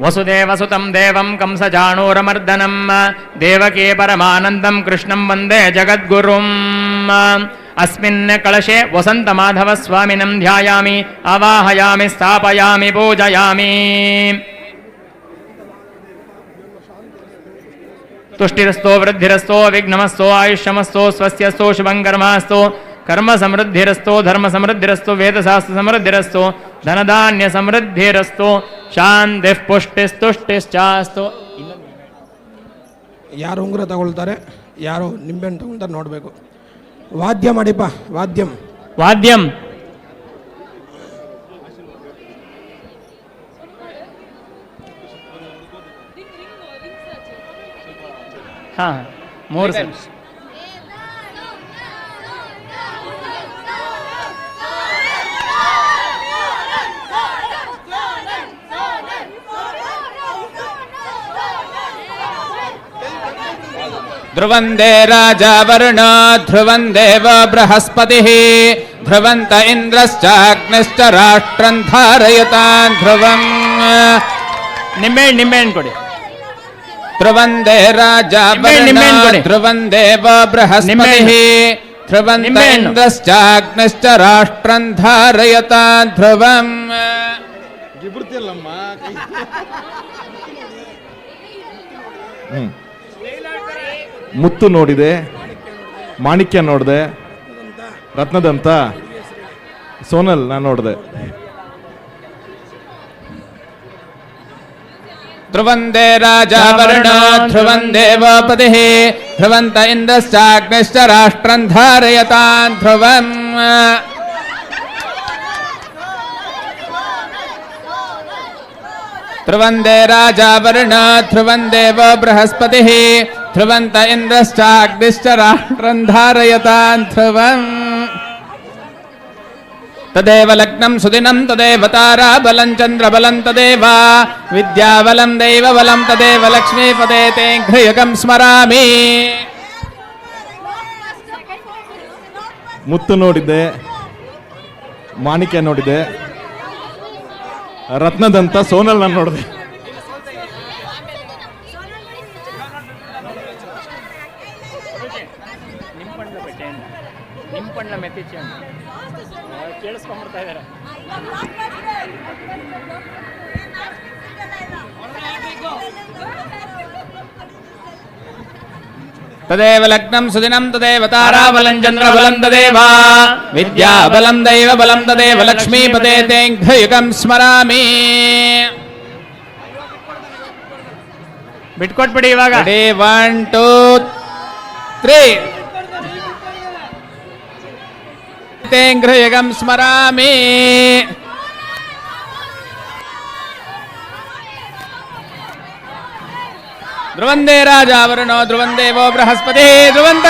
वसुदेव सुतम वसुदेवसुतं देवं कंसजाणूरमर्दनं। देवके परमानंदम कृष्ण वंदे जगद्गु अस्मिन् कलशे वसंत माधव वसन्तमाधवस्वामिनं ध्यायामि, आवाहयामि, स्थापयामि, पूजयामि। तुष्टिरस्तो वृद्धिरस्तो विघ्नमस्तो आयुष्यमस्तो स्वस्यस्तो कर्मास्तो ಕರ್ಮ ಸಮೃದ್ಧಿರಸ್ತೋ ಧರ್ಮ ಸಮೃದ್ಧಿರಸ್ತೋ ವೇದಶಾಸ್ತ್ರ ಸಮೃದ್ಧಿರಸ್ತೋ ಧನಧಾನ್ಯ ಸಮೃದ್ಧಿರಸ್ತೋ ಶಾಂತಿ ಪುಷ್ಟಿಸ್ತುಷ್ಟಿಶ್ಚಾಸ್ತು ಯಾರು ಉಂಗುರ ತಗೊಳ್ತಾರೆ ಯಾರು ನಿಂಬೆಹಣ್ಣು ತಗೊಳ್ತಾರೆ ನೋಡಬೇಕು. ವಾದ್ಯ ಮಾಡಿಪ್ಪ ವಾದ್ಯಂ. ವಾದ್ಯಂ. ಹಾಂ ಮೂರು ಸಲ ಧ್ರುವಂದೇ ರಾಜ ವರುಣ ಧ್ರುವಂ ದೇವ ಬೃಹಸ್ಪತಿ. ಧ್ರುವಂತ ಇಂದ್ರಶ್ಚಾಗ್ನಿಶ್ಚ ರಾಷ್ಟ್ರಂ ಧಾರಯತಾನ್ ಧ್ರುವಂ. ನಿಮ್ಮೇಣ್ ನಿಮ್ಮೇಣ್ ಕೊಡಿ. ಧ್ರುವಂದೇ ರಾಜ ಧ್ರುವಂ ದೇವ ಬೃಹಸ್ಪತಿ. ಧ್ರುವಂತ ಇಂದ್ರಶ್ಚಾಗ್ನಿಶ್ಚ ರಾಷ್ಟ್ರಂ ಧಾರಯತಾನ್ ಧ್ರುವಂ. ಇಬ್ಬರ್ತಿಲ್ಲಮ್ಮ ಹ್ಮ್. ಮುತ್ತು ನೋಡಿದೆ ಮಾಣಿಕ್ಯ ನೋಡಿದೆ ರತ್ನದಂತ ಸೋನಲ್ ನಾನು ನೋಡಿದೆ. ಧ್ರುವಂದೇ ರಾಜ ವರ್ಣ ಧ್ರುವನ್ ದೇವಪತಿ ಧ್ರುವಂತ ಇಂದ್ರಶ್ಚಾಗ್ನಿಶ್ಚ ರಾಷ್ಟ್ರಂ ಧಾರಯತಾನ್ ಧ್ರುವಂ. ಧ್ರುವಂದೇ ರಾಜ ವರ್ಣ ಧ್ರುವಂತ ಇಂದ್ರಶ್ಚ ಅಗ್ನಿಶ್ಚ ರಾಷ್ಟ್ರಂಧಾರಯತಾಂಧ್ರುವಂ ತದೇವ ಲಗ್ನಂ ಸುದಿನಂ ತದೇವತಾರಾ ಬಲಂ ಚಂದ್ರ ಬಲಂ ತದೇವ. ಬಲಂ ದೈವ ಬಲಂ ತದೇವ ಲಕ್ಷ್ಮೀ ಪದೇ ತೇ ಘ್ರಯುಗಂ ಸ್ಮರಾಮಿ. ಮುತ್ತು ನೋಡಿದೆ ಮಾಣಿಕ್ಯ ನೋಡಿದೆ ರತ್ನದಂತ ಸೋನಲ್ ನಾನು ನೋಡಿದೆ. ನಿಂಪಣ್ಣ ಬೆಟ್ಟೆಯನ್ನು ನಿಂಪಣ್ಣ ಮೆತ್ತಿಚೆಯನ್ನು ಕೇಳಿಸ್ಕೊಂಡ್ಬಿಡ್ತಾ ಇದ್ದಾರೆ తదేవ లగ్నం సుదినం తదేవ తారాబలం చంద్రబలం తదేవా. విద్యాబలం దైవ బలం తదేవ లక్ష్మీపదే తేంఘయుగం స్మరామి. ಬಿಟ್ಕೊಟ್ಬಿಡಿ ಇವಾಗ ಡೇ ಒನ್ ಟೂ three. ते ध्रुवंदे स्मरामि ध्रुवन्दे राजा वरुणो ध्रुवन् देवो बृहस्पतिः ध्रुवन्त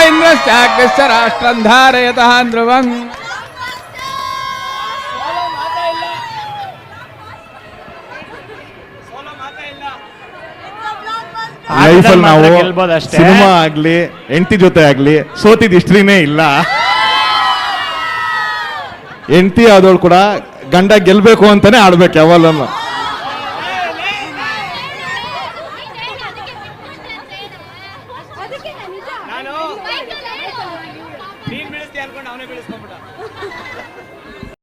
राष्ट्रं धारयतः ध्रुवम् ಲೈಫಲ್ಲಿ ನಾವು ಸಿನಿಮಾ ಆಗ್ಲಿ ಹೆಂಡತಿ ಜೊತೆ ಆಗ್ಲಿ ಸೋತಿದ್ ಹಿಸ್ಟ್ರಿನೇ ಇಲ್ಲ. ಹೆಂಡತಿ ಆದವಳು ಕೂಡ ಗಂಡ ಗೆಲ್ಬೇಕು ಅಂತಾನೆ ಆಡ್ಬೇಕು ಯಾವಲ್ಲೂ